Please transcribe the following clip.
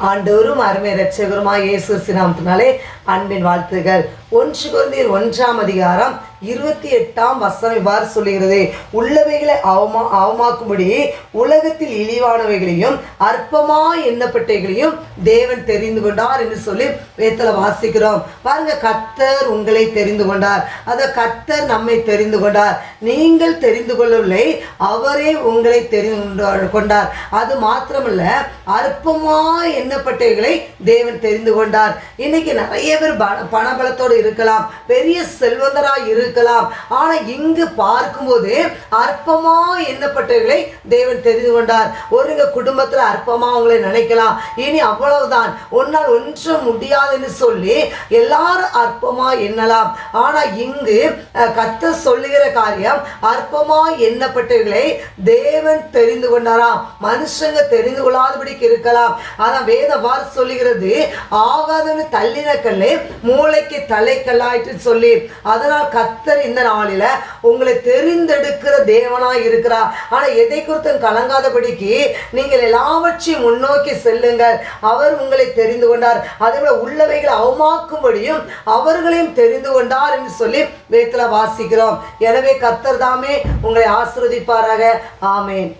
ஆண்டவரும் அருமை ரட்சகருமாய் இயேசு சினாமத்தினாலே அன்பின் வாழ்த்துகள். ஒன்று குருந்தீர் ஒன்றாம் அதிகாரம் இருபத்தி எட்டாம் வசனம் இவ்வாறு சொல்லுகிறது. உள்ளவைகளை அவமா அவமாக்கும்படி உலகத்தில் இழிவானவைகளையும் அற்பமாய் எண்ணப்பட்டவைகளையும் தேவன் தெரிந்து கொண்டார் என்று சொல்லி வேத்தில் வாசிக்கிறோம். பாருங்க கத்தர் உங்களை தெரிந்து கொண்டார். அத கத்தர் நம்மை தெரிந்து கொண்டார். நீங்கள் தெரிந்து கொள்ளவில்லை அவரே உங்களை தெரிந்து கொண்டார். அது மாத்திரமல்ல அற்பமாக எண்ணப்பட்டவைகளை தேவன் தெரிந்து கொண்டார். இன்னைக்கு நிறைய பேர் பண- பணபலத்தோடு இருக்கலாம். பெரிய செல்வந்தராய் இருக்கலாம். ஆனா இங்கு பார்க்கும்போது அற்பமா எண்ணப்பட்டவர்களை தேவன் தெரிந்து கொண்டார். ஒருங்க குடும்பத்துல அற்பமா அவங்களை நினைக்கலாம். இனி அவ்வளவுதான். உன்னால் ஒன்றும் முடியாதுன்னு சொல்லி எல்லாரும் அற்பமா எண்ணலாம். ஆனா இங்கு கத்த சொல்லுகிற காரியம் அற்பமா எண்ணப்பட்டவர்களை தேவன் தெரிந்து கொண்டாராம். மனுஷங்க தெரிந்து கொள்ளாதபடிக்கு இருக்கலாம். ஆனா வேத வார் சொல்லுகிறது ஆகாதன்னு தள்ளின கல்லே மூளைக்கு தலை தலைக்கல்லாயிட்டு சொல்லி அதனால் கத்தர் இந்த நாளில உங்களை தெரிந்தெடுக்கிற தேவனாக இருக்கிறார். ஆனா எதை குறித்தும் கலங்காதபடிக்கு நீங்கள் எல்லாவற்றையும் முன்னோக்கி செல்லுங்கள். அவர் உங்களை தெரிந்து கொண்டார். அதே போல உள்ளவைகளை அவமாக்கும்படியும் அவர்களையும் தெரிந்து கொண்டார் என்று சொல்லி வேத்தில் வாசிக்கிறோம். எனவே கர்த்தர் தாமே உங்களை ஆசிர்வதிப்பாராக. ஆமேன்.